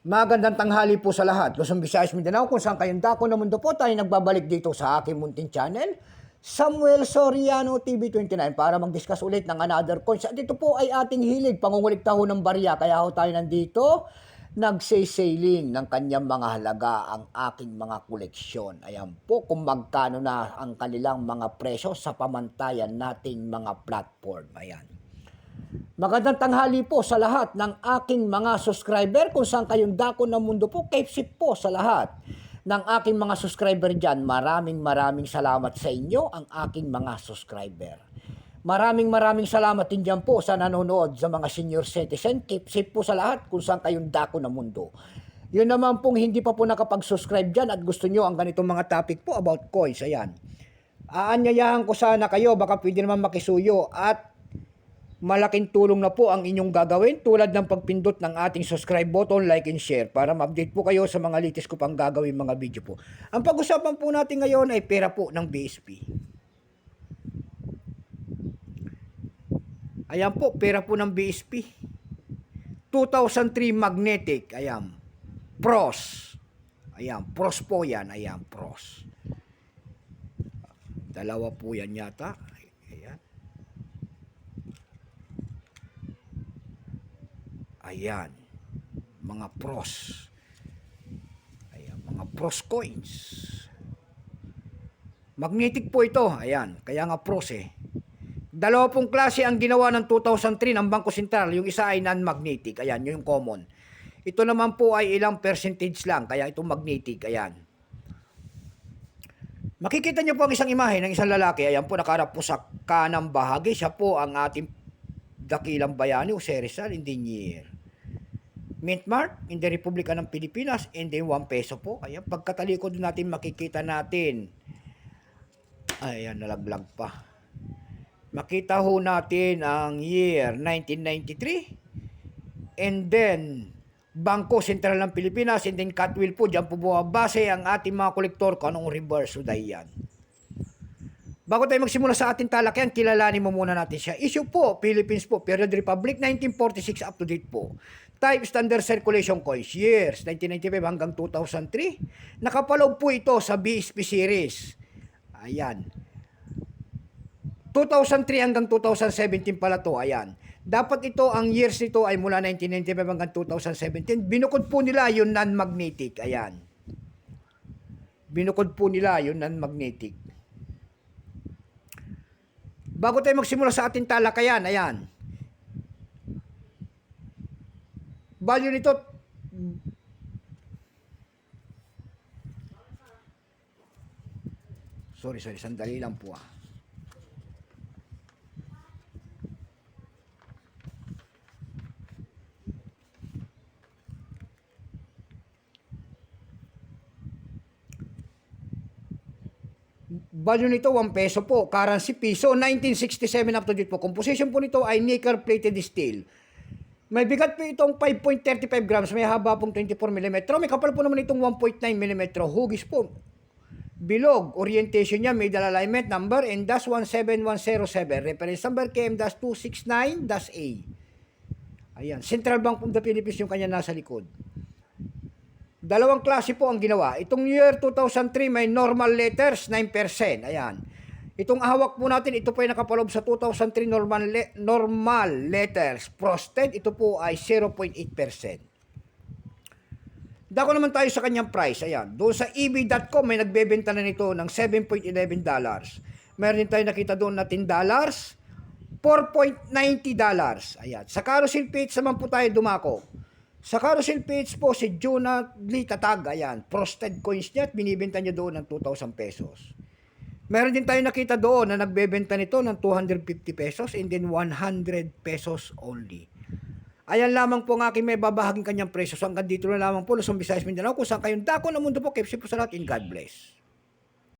Magandang tanghali po sa lahat. Luzon, Visayas, Mindanao, kung saan kayong dako na mundo po, tayo nagbabalik dito sa aking munting channel, Samuel Soriano TV29 para mag-discuss ulit ng another coins. At ito po ay ating hilig, pangungulikta ho ng barya. Kaya ho tayo nandito, nagsay-sailing ng kanyang mga halaga ang aking mga koleksyon. Ayan po kung magkano na ang kanilang mga presyo sa pamantayan nating mga platform. Ayan. Magandang tanghali po sa lahat ng aking mga subscriber kung saan kayong dako ng mundo po. Keepsip po sa lahat ng aking mga subscriber dyan. Maraming maraming salamat sa inyo ang aking mga subscriber. Maraming maraming salamat din dyan po sa nanonood sa mga senior citizen. Keepsip po sa lahat kung saan kayong dako ng mundo. Yun naman pong hindi pa po nakapag-subscribe dyan at gusto nyo ang ganitong mga topic po about coins. Ayan. Aanyayahan ko sana kayo, baka pwede naman makisuyo at malaking tulong na po ang inyong gagawin tulad ng pagpindot ng ating subscribe button, like and share para ma-update po kayo sa mga latest ko pang gagawin mga video po. Ang pag-usapan po natin ngayon ay pera po ng BSP. Ayan po, pera po ng BSP. 2003 magnetic, ayan. Pros. Ayan, pros po yan, ayan, pros. Dalawa po yan yata. Ayan. Ayan. Mga pros. Ayan, mga pros coins. Magnetic po ito. Ayan, kaya nga pros eh. Dalawa klase ang ginawa ng 2003 ng Bangko Sentral. Yung isa ay non-magnetic. Ayan, yung common. Ito naman po ay ilang percentage lang. Kaya ito magnetic. Ayan. Makikita niyo po ang isang imahe ng isang lalaki. Ayan po, nakaharap po sa kanang bahagi. Siya po ang ating dakilang bayani, Jose Rizal Indinier. Mint Mart in the Republika ng Pilipinas and then 1 peso po. Ayan, pagkatalikod natin makikita natin. Ayan, nalaglag pa. Makita ho natin ang year 1993 and then Bangko Sentral ng Pilipinas and then Catwill po, dyan po bumabase ang ating mga kolektor kung anong reverse o yan. Bago tayo magsimula sa ating talakayan, kilalanin mo muna natin siya. Issue po, Philippines po, Period Republic, 1946 up to date po. Type Standard Circulation Coins, years, 1995 hanggang 2003. Nakapaloob po ito sa BSP series. Ayan. 2003 hanggang 2017 pala to, ayan. Dapat ito, ang years nito ay mula 1995 hanggang 2017. Binukod po nila yung non-magnetic, ayan. Binukod po nila yung non-magnetic. Bago tayo magsimula sa ating talakayan, ayan. Value nito, sorry, sorry, sandali lang po ah. Value nito 1 peso po. Currency piso 1967 up to date po. Composition po nito ay nickel plated steel. May bigat po itong 5.35 grams. May haba pong 24 mm. May kapal po naman itong 1.9 mm. Hugis po. Bilog. Orientation niya dala alignment number and dash 17107. Reference number KM-269-A. Ayan. Central Bank of the Philippines yung kanya nasa likod. Dalawang klase po ang ginawa. Itong year 2003 may normal letters, 9%. Ayan. Itong hawak po natin, ito po ay nakapaloob sa 2003 normal, le- normal letters. Frosted, ito po ay 0.8%. Dako naman tayo sa kanyang price. Ayan. Doon sa eb.com may nagbebenta na nito ng 7.11 dollars. Meron din tayo nakita doon na 10 dollars. 4.90 dollars. Ayan. Sa carousel page naman po tayo dumako. Sa carousel page po, si Jonah Lee Tatag, ayan, frosted coins niya at binibenta niya doon ng 2,000 pesos. Meron din tayo nakita doon na nagbebenta nito ng 250 pesos and then 100 pesos only. Ayan lamang po ang aking may babahaging kanyang presyo. So hanggang dito na lamang po, Luzon, Visayas, Mindanao, kung saan kayong dako ng mundo po, keep po sa lahat, and God bless.